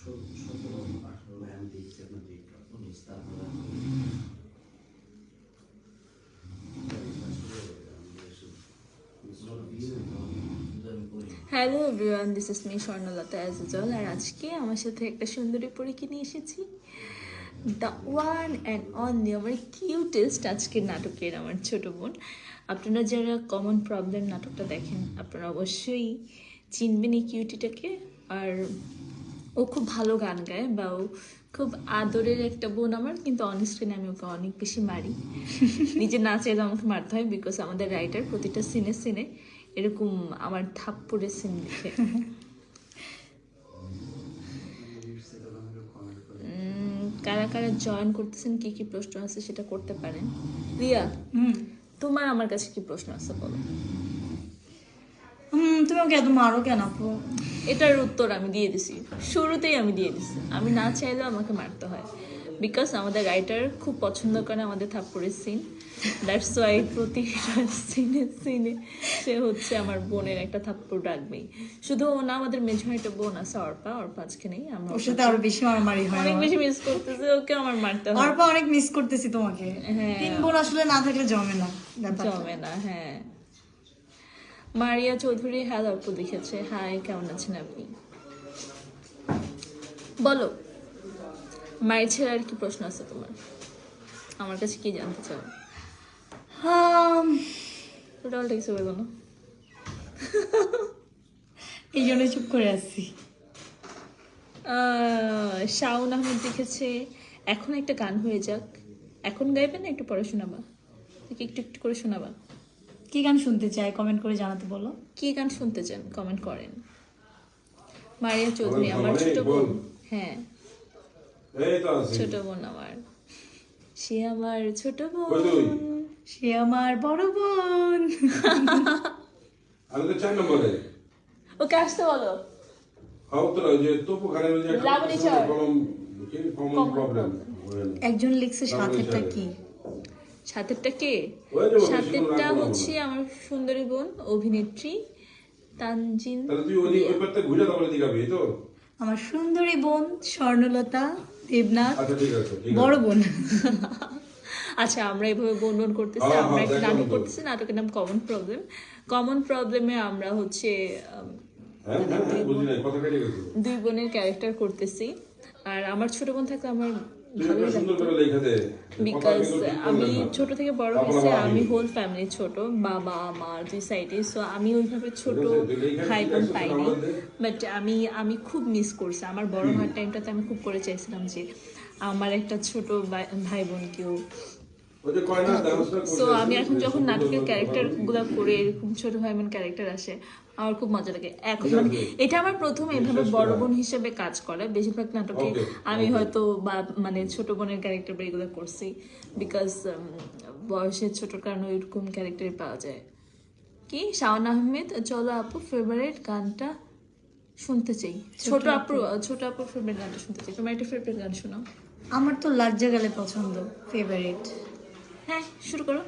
সতেরো আঠারো তারপরে hello everyone this is me Swarnalata azole আর আজকে আমার সাথে একটা সুন্দরী পরীকে নিয়ে এসেছি। দ্য ওয়ান অ্যান্ড অনলি আমার কিউটেস্ট আজকের নাটকের আমার ছোট বোন। আপনারা যারা কমন প্রবলেম নাটকটা দেখেন, আপনারা অবশ্যই চিনবেন এই কিউটিটাকে আর ও খুব ভালো গান গায় বা ও খুব আদরের একটা বোন আমার কিন্তু অনেস্টলি আমি ওকে অনেক বেশি মারি। নিজে না চাইলে আমাকে মারতে হয় বিকজ আমাদের রাইটার প্রতিটা সিনে সিনে এরকম আমার থাপ্পড়ের সিন লিখে কারা কারা জয়েন করতেছেন কি কি প্রশ্ন আছে সেটা করতে পারেন। রিয়া হুম। তোমার আমার কাছে কি প্রশ্ন আছে বলো। হুম তুমি আমাকে এত মারো কেন আপু? এটার উত্তর আমি দিয়ে দিছি। শুরুতেই আমি দিয়ে দিছি। আমি না চাইলেও আমাকে মারতে হয়। বিকজ আমাদের রাইটার খুব পছন্দ করে আমাদের থাপ্পড়ের সিন দ্যাটস ওয়াই প্রতি সিনে সিনে সে হচ্ছে আমার বোনের একটা থাপ্পড় রাখবেই শুধু ও না আমাদের একটা বোন আছে অর্পা। অর্পা আজকে নেই আমার ওর সাথে আরও বেশি মারামারি হয় অনেক বেশি মিস করতেছে ওকে আমার মারতে হয়। অর্পা অনেক মিস করতেছি তোমাকে। হ্যাঁ। তিন বোন আসলে না থাকলে জমে না জমে না হ্যাঁ। মারিয়া চৌধুরী হ্যাঁ আপু লিখেছে হাই কেমন আছেন আপনি? বলো মায়ের ছেলে আর কি প্রশ্ন আছে তোমার? আমার কাছে কি জানতে চাও? হাম, টোটালটা কিছু বলব না এই জন্য চুপ করে আসছি শাওন আহমেদ লিখেছে এখন একটা গান হয়ে যাক। এখন গাইবে না একটু পরে শোনাবা? একটু একটু করে শোনাবা? কি গান শুনতে চাই? কমেন্ট করে জানাতে বলো। কি গান শুনতে চান? কমেন্ট করেন। মারিয়া চৌধুরী আমার ছোট বোন। হ্যাঁ। ছোট বোন আমার। সে আমার ছোট বোন। সে আমার বড় বোন। আমি তো চার নম্বরে। ওকে আসতে বলো। একজন লিখছে সাথেরটা কি? সাথেরটা কে? সাথেরটা হচ্ছে আমার সুন্দরী বোন অভিনেত্রী তানজিন আমার সুন্দরী বোন স্বর্ণলতা দেবনাথ আচ্ছা বড় বোন। আচ্ছা আমরা এইভাবে বন্টন করতেছি আমরা হ্যাঁ, একটা নাটক করতেছি নাটকের নাম কমন প্রবলেম কমন প্রবলেমে আমরা হচ্ছে হ্যাঁ হ্যাঁ দুই বোনের ক্যারেক্টার করতেছি। আর আমার ছোট বোন থাকলে আমার ভালোই লাগতো। বিকজ আমি ছোট থেকে বড় হয়েছে আমি। হোল ফ্যামিলি ছোট বাবা মা দুই সাইডে সো আমি ওইভাবে ছোট ভাই বোন পাইনি। বাট আমি আমি খুব মিস করছি। আমার বড় হওয়ার টাইমটাতে আমি খুব করে চাইছিলাম যে আমার একটা ছোট ভাই বোন কেউ সো আমি এখন যখন নাটকের ক্যারেক্টারগুলা করে এরকম ছোট ভাই বোন ক্যারেক্টার আসে আমার খুব মজা লাগে। এখন মানে এটা আমার প্রথম এভাবে বড় বোন হিসেবে কাজ করা। বেশিরভাগ নাটকে আমি হয়তো বা মানে ছোট বোনের ক্যারেক্টার বা এগুলো করছি বিকজ বয়সে ছোট কারণে ওইরকম ক্যারেক্টারই পাওয়া যায়। কি? শাওন আহমেদ চলো আপু ফেভারিট গানটা শুনতে চাই। ছোট আপু। ছোট আপুর ফেভারিট গানটা শুনতে চাই। তোমার একটা ফেভারিট গান শোনাও। আমার তো লজ্জা গেলে পছন্দ ফেভারিট হ্যাঁ শুরু করো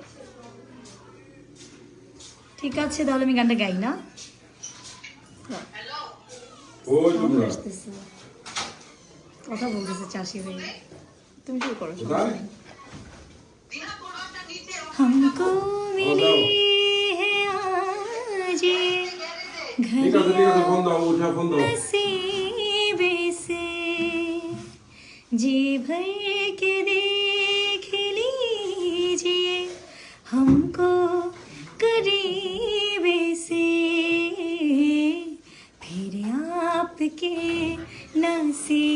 ঠিক আছে তাহলে আমি গানটা গাই না গাও। ওই সাউন্ড তোমরা আসতেছে কথা বলতেছে চাষি ভাই তুমি শুরু করো কোথায়? हमको मिली है आज ঠিক আছে ঠিক আছে ফোন দাও উঠা ফোন দাও नसीब से जी भर के देख see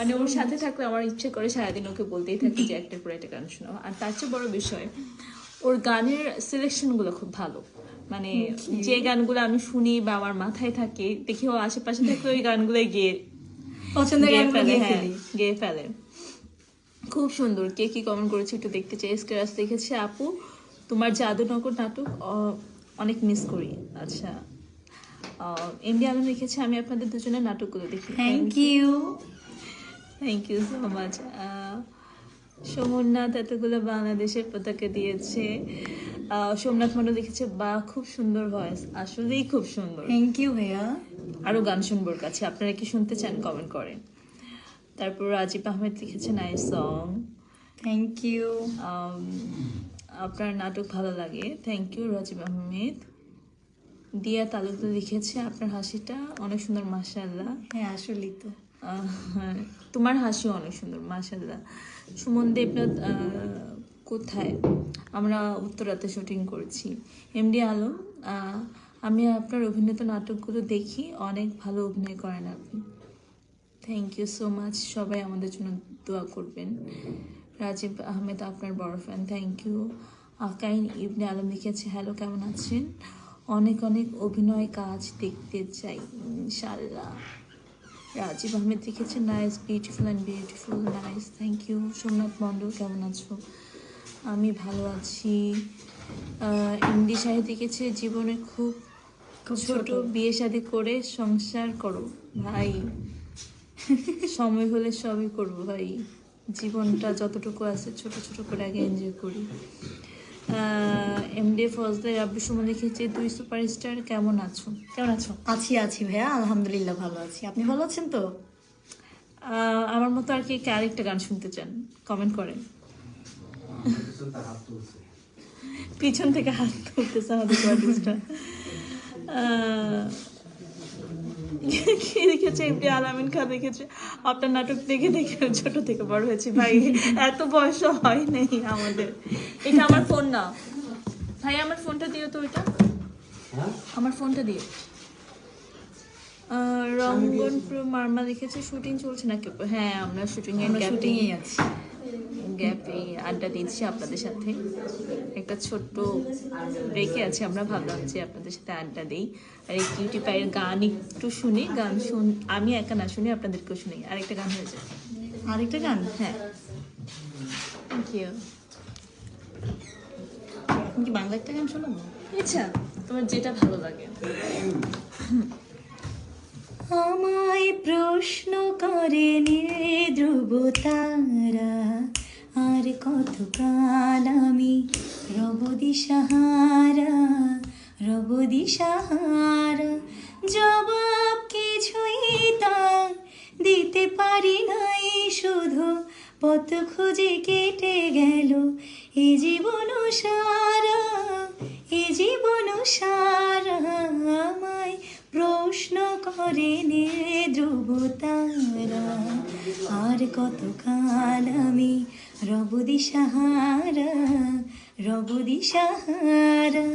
মানে ওর সাথে থাকলে আমার ইচ্ছে করে সারাদিন ওকে বলতেই থাকি যে একটার পর একটা গান শোনাও। আর তার চেয়ে বড় বিষয় ওর গানের সিলেকশনগুলো খুব ভালো। মানে যে গানগুলো আমি শুনি বা আমার মাথায় থাকে দেখি ও আশেপাশে থাকলে ওই গানগুলোই গিয়ে পছন্দের গানগুলো গেয়ে হ্যাঁ ফেলি। খুব সুন্দর। কে কি কমেন্ট করেছে একটু দেখতে চাই। স্কেরাস দেখেছে আপু। তোমার জাদুনগর নাটক অনেক মিস করি। আচ্ছা এমডি আলম লিখেছে আমি আপনাদের দুজনের নাটকগুলো দেখি। Thank you thank you so much Somnath এতগুলো বাংলাদেশের পতাকা দিয়েছে। সোমনাথ মন্ডল লিখেছে বা খুব সুন্দর ভয়েস আসলেই খুব সুন্দর। থ্যাংক ইউ ভাইয়া। আরও গান শুনবোর কাছে। আপনারা কি শুনতে চান কমেন্ট করেন। তারপর রাজীব আহমেদ লিখেছে নাই সং থ্যাংক ইউ আপনার নাটক ভালো লাগে। Thank you Rajib Ahmed. দিয়া তালুকদার লিখেছে আপনার হাসিটা অনেক সুন্দর মাশাআল্লাহ। হ্যাঁ আসলেই তো। তোমার হাসিও অনেক সুন্দর মাশাল্লাহ সুমন দেবনাথ কোথায়? আমরা উত্তরাতে শুটিং করছি। এমডি আলম আমি আপনার অভিনীত নাটকগুলো দেখি, অনেক ভালো অভিনয় করেন আপনি। থ্যাংক ইউ সো মাচ সবাই আমাদের জন্য দোয়া করবেন। রাজীব আহমেদ আপনার বড় fan thank you Akain Ibne Alam লিখেছে হ্যালো কেমন আছেন? অনেক অনেক অভিনয় কাজ দেখতে চাই ইনশাল্লাহ রাজীব আহমেদ লিখেছে nice beautiful and beautiful nice thank you Somnath Mondal কেমন আছো? আমি ভালো আছি। এমডি সাহেব লিখেছে জীবনে খুব ছোট। বিয়ে শাদী করে সংসার করো ভাই। সময় হলে সবই করব ভাই। জীবনটা যতটুকু আছে ছোট ছোট করে আগে এনজয় করি। এমডি ফজলে রাব্বি সুমন লিখেছে দুই সুপারস্টার কেমন আছো? কেমন আছো? আছি আছি ভাইয়া আলহামদুলিল্লাহ ভালো আছি। আপনি ভালো আছেন তো? আমার মতো আর কি আরেকটা গান শুনতে চান? কমেন্ট করেন। পিছন থেকে হাত তুলতেছে আমাদের কি দেখেছে এমনি আলামিন খা দেখেছে আপনার নাটক দেখে দেখে ছোট থেকে বড় হয়েছে। ভাই এত বয়স হয় নাই আমাদের। এটা আমার ফোন না। ভাই আমার ফোনটা দিও তো ওইটা। হ্যাঁ? আমার ফোনটা দিও। আহ, রঙ্গনপুর মার্মা লিখেছে শুটিং চলছে নাকি? হ্যাঁ আমরা শুটিং এর শুটিংয়ে আছি। গ্যাপে আড্ডা দিচ্ছি আপনাদের সাথে। একটা ছোট্ট ব্রেকে আছে আমরা ভাবলাম যে আপনাদের সাথে আড্ডা দিই। আর এই কিউটি পায়ের গান একটু শুনি গান শুন আমি একা না শুনি আপনাদেরকেও শুনি। আরেকটা গান হয়ে যায় আরেকটা গান? হ্যাঁ। থ্যাংক ইউ কি বাংলা একটা গান শোনাবো আচ্ছা তোমার যেটা ভালো লাগে। আমায় প্রশ্ন করে ধ্রুব তারা। আর কত কাল আমি? রব দিশাহারা রব দিশাহারা, জবাব কিছুই তার দিতে পারি নাই। শুধু পথ খুঁজে কেটে গেল এ জীবন সারা, এ জীবন সারা। আমায় প্রশ্ন করে নে ধ্রুব তারা, আর কত কাল আমি রব দিশাহারা রব দিশাহারা।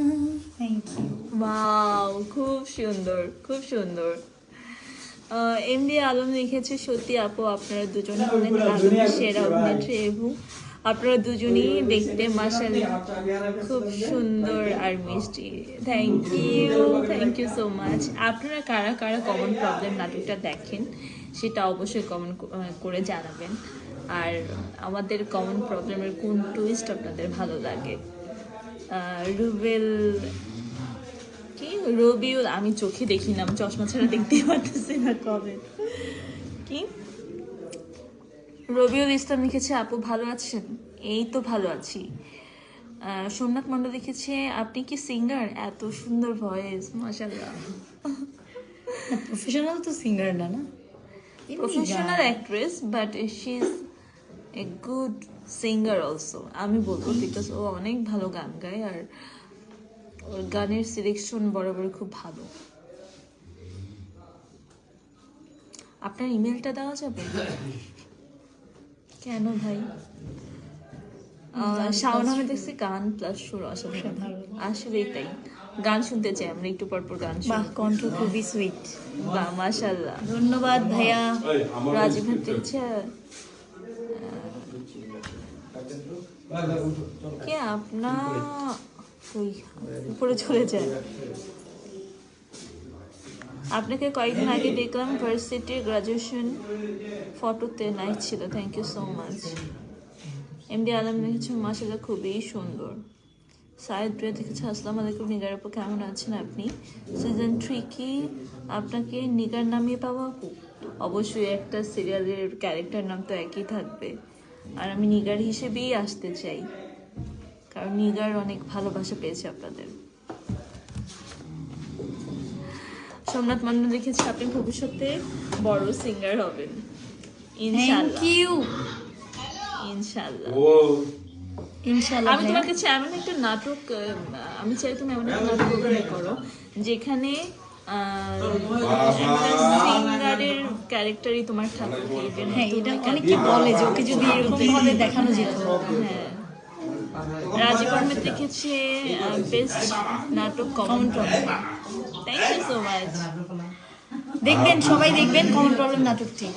থ্যাংক ইউ ওয়াও খুব সুন্দর খুব সুন্দর। এমডি আলম লিখেছে সত্যি আপু আপনারা দুজন হলেন আলমের সেরা অভিনেত্রী এবং আপনারা দুজনই দেখতে মাসাল খুব সুন্দর। আর মিষ্টি। Thank you thank you so much আপনারা কারা কারা কমন প্রবলেম নাটকটা দেখেন সেটা অবশ্যই কমেন্ট করে জানাবেন। আর আমাদের কমন প্রবলেমের কোন টুইস্ট আপনাদের ভালো লাগে? রুবেল কি? রবিউল আমি চোখে দেখি না আমি চশমা ছাড়া দেখতেই পারতেছি না কবে কি? রবিউল ইসলাম লিখেছে আপু ভালো আছেন? এই তো ভালো আছি। সোমনাথ মন্ডল লিখেছে আপনি কি সিঙ্গার এত সুন্দর ভয়েস মাশাল্লাহ প্রফেশনাল তো সিঙ্গার না না? Professional actress but she is a good singer also আমি বলব বিকজ ও অনেক ভালো গান গায় আর ওর গানের সিলেকশন বরাবর খুব ভালো। আপনার ইমেলটা দেওয়া যাবে? কেন ভাই? আহ, শাওন আহমেদ দেখছি গান প্লাস সুর অসাধারণ। আসলেই তাই। গান শুনতে চাই আমরা একটু পর পর গান বাহ কণ্ঠ খুবই সুইট বা মাশাল্লাহ ধন্যবাদ ভাইয়া। রাজীব ভাই দেখছে কে আপনা ওই উপরে চলে যায়। আপনাকে কয়েকদিন আগে দেখলাম ভার্সিটির গ্রাজুয়েশন ফটোতে নাইস ছিল। Thank you so much MD Alam লিখেছে মাসাল্লাহ খুবই সুন্দর। সায়দ প্রিয়া দেখেছে আসসালামু আলাইকুম। নিগার আপু কেমন আছেন আপনি? সিজন থ্রি কি আপনাকে নিগার নামিয়ে পাওয়া অবশ্যই একটা সিরিয়ালের ক্যারেক্টার নাম তো একই থাকবে। আর আমি নিগার হিসেবেই আসতে চাই। কারণ নিগার অনেক ভালোবাসা পেয়েছে আপনাদের। সোমনাথ মান্না লিখেছে আপনি ভবিষ্যতে বড় সিঙ্গার হবেন। ইউ ইনশাআল্লাহ আমি। তোমার কাছে এমন একটা নাটক আমি চাই তুমি এমন একটা নাটক করো যেখানে সিঙ্গারের ক্যারেক্টারই তোমার থাকবে even হ্যাঁ এটা অনেকে বলে যে ওকে যদি এরকম ভাবে দেখানো যেত। হ্যাঁ। রাজীব আহমেদ লিখেছে বেস্ট নাটক common problem thank you so much দেখবেন সবাই দেখবেন কমন প্রবলেম নাটকটি।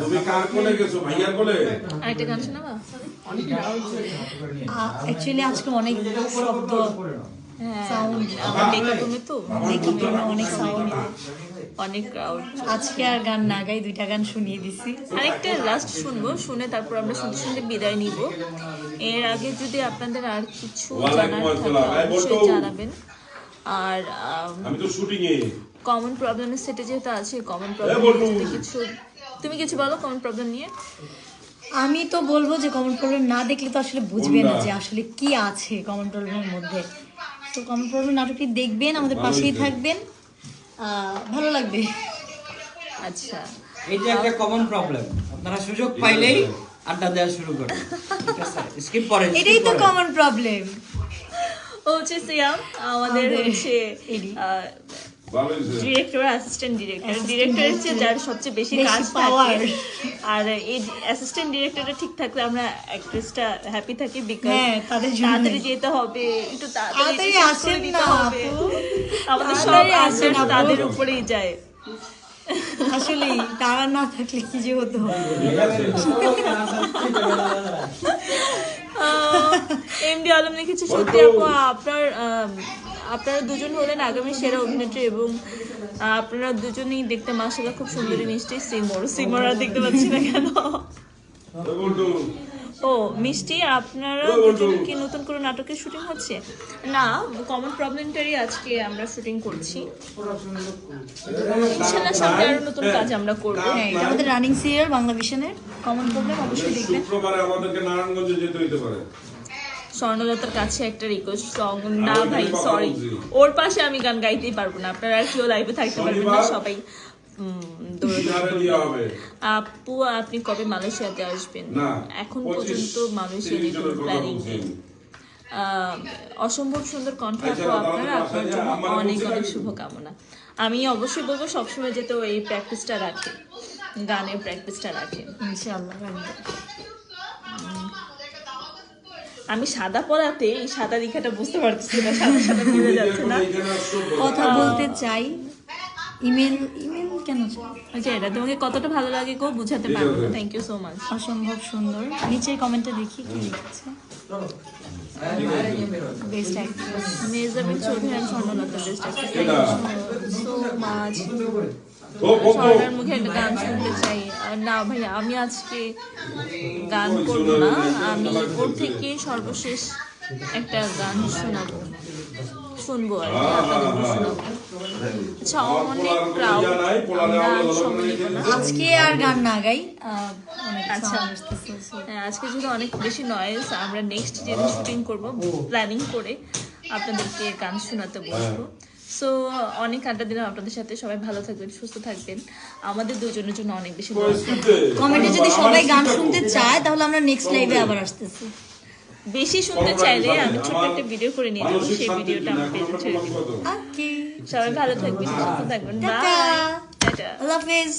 তুমি কার কোলে গেছো ভাইয়ার কোলে? আরেকটা গান শোনাবা? অ্যাকচুয়ালি আজকে অনেক শব্দ। হ্যাঁ. আমার মেকআপ তো দেখি অনেক সাউন্ড অনেক ক্রাউড আজকে আর গান না গাই দুইটা গান শুনিয়ে দিছি। আরেকটা লাস্ট শুনব শুনে তারপর আমরা শুনতে শুনতে বিদায় নিব। এর আগে যদি আপনাদের আর কিছু জানার থাকে অবশ্যই জানাবেন। আর আমি তো শুটিং এ। কমন প্রবলেমের সেটে যেহেতু আছে কমন। প্রবলেম কিছু তুমি কিছু বলো কমন প্রবলেম নিয়ে? আমি তো বলব যে কমন প্রবলেম না দেখলে তো আসলে বুঝবে না যে আসলে কি আছে কমন প্রবলেমের মধ্যে। তো কমেন্ট করবেন নাটকটি দেখবেন আমাদের পাশেই থাকবেন। ভালো লাগবে। আচ্ছা। এটা একটা কমন প্রবলেম আপনারা সুযোগ পাইলেই আড্ডা দেওয়া শুরু করেন ঠিক স্কিপ করেন এটাই তো কমন প্রবলেম ও হচ্ছে সিয়াম আমাদের হচ্ছে ডিরেক্টর অ্যাসিস্ট্যান্ট ডিরেক্টর ডিরেক্টর হচ্ছে যার সবচেয়ে বেশি কাজ। থাকে। আর এই অ্যাসিস্ট্যান্ট ডিরেক্টরটা ঠিক থাকলে আমরা অ্যাক্ট্রেসটা হ্যাপি থাকি বিকজ হ্যাঁ। তাড়াতাড়ি যেতে হবে একটু তাড়াতাড়ি আসেন না, হবে। আমাদের সব আসেন, তাদের উপরেই যায়। আসলে তারা না থাকলে কি যে হতো? এমডি আলম লিখেছে সত্যি আপু আপনার আপনারা দুজন হলেন আগামী সেরা অভিনেত্রী এবং আপনারা দুজনেই দেখতে মাসাল্লাহ খুব সুন্দরী মিষ্টি সিমর। সিমর আর দেখতে পাচ্ছি না কেন? ও মিষ্টি আপনারা দুজন কি নতুন করে নাটকের শুটিং হচ্ছে? না কমন প্রবলেমটারই আজকে আমরা শুটিং করছি। ইনশাল্লাহ সামনে আরও নতুন কাজ আমরা করব। হ্যাঁ এটা আমাদের রানিং সিরিয়াল বাংলা ভিশনের কমন প্রবলেম অবশ্যই দেখবেন। শুক্রবারে আমাদেরকে নারায়ণগঞ্জে যেতে হইতে পারে। স্বর্ণলতার কাছে একটা রিকোয়েস্ট সং না ভাই সরি ওর পাশে আমি গান গাইতেই পারব না। আপনারা আর কেউ লাইভে থাকতে পারবেন না সবাই আপু আপনি কবে মালয়েশিয়াতে আসবেন? এখন পর্যন্ত মালয়েশিয়াতে প্ল্যানিং নেই। অসম্ভব সুন্দর কণ্ঠ আচ্ছা, আপনার আপনার জন্য অনেক অনেক নাকি? শুভকামনা। আমি অবশ্যই বলব সবসময় যেতে ও এই প্র্যাকটিসটা রাখে। গানের প্র্যাকটিসটা রাখে। ইনশাআল্লাহ। আমি সাদা পড়াতে এই সাদা লেখাটা বুঝতে পারতেছি না সাদা সাদা মিলে যাচ্ছে না। কথা বলতে চাই ইমেল ইমেল কেন? আচ্ছা এটা তোমাকে কতটা ভালো লাগে গো বুঝাতে পারব। না থ্যাংক ইউ সো মাচ অসম্ভব সুন্দর। নিচের কমেন্টে দেখি কি লিখছে। বেস্ট অ্যাক্ট্রেস মেজাবিন চৌধুরী আমি স্বর্ণলতা বেস্ট। সো মাচ মুখে একটা গান শুনতে চাই। না ভাইয়া আমি আজকে গান করব না আমি ওর থেকে সর্বশেষ একটা গান শোনাবো। শুনব আর কি আপনাদেরকে শোনাবো। আচ্ছা অনেক আজকে আর গান না গাই আচ্ছা। হ্যাঁ, আজকে যেহেতু অনেক বেশি নয়েজ আমরা নেক্সট যেদিন শুটিং করব প্ল্যানিং করে আপনাদেরকে গান শোনাতে বসবো। সো অনেক আড্ডা দিলাম আপনাদের সাথে। সবাই ভালো থাকবেন সুস্থ থাকবেন। আমাদের দুজনের জন্য অনেক বেশি কমেন্টে যদি সবাই গান শুনতে চায় তাহলে আমরা নেক্সট লাইভে আবার আসতেছি। বেশি শুনতে চাইলে আমি ছোট্ট একটা ভিডিও করে নিয়ে যাব সেই ভিডিওটা আমার পেজে ছেড়ে দিব ওকে সবাই ভালো থাকবেন সুস্থ থাকবেন। বাই টাটা আল্লাহ হাফেজ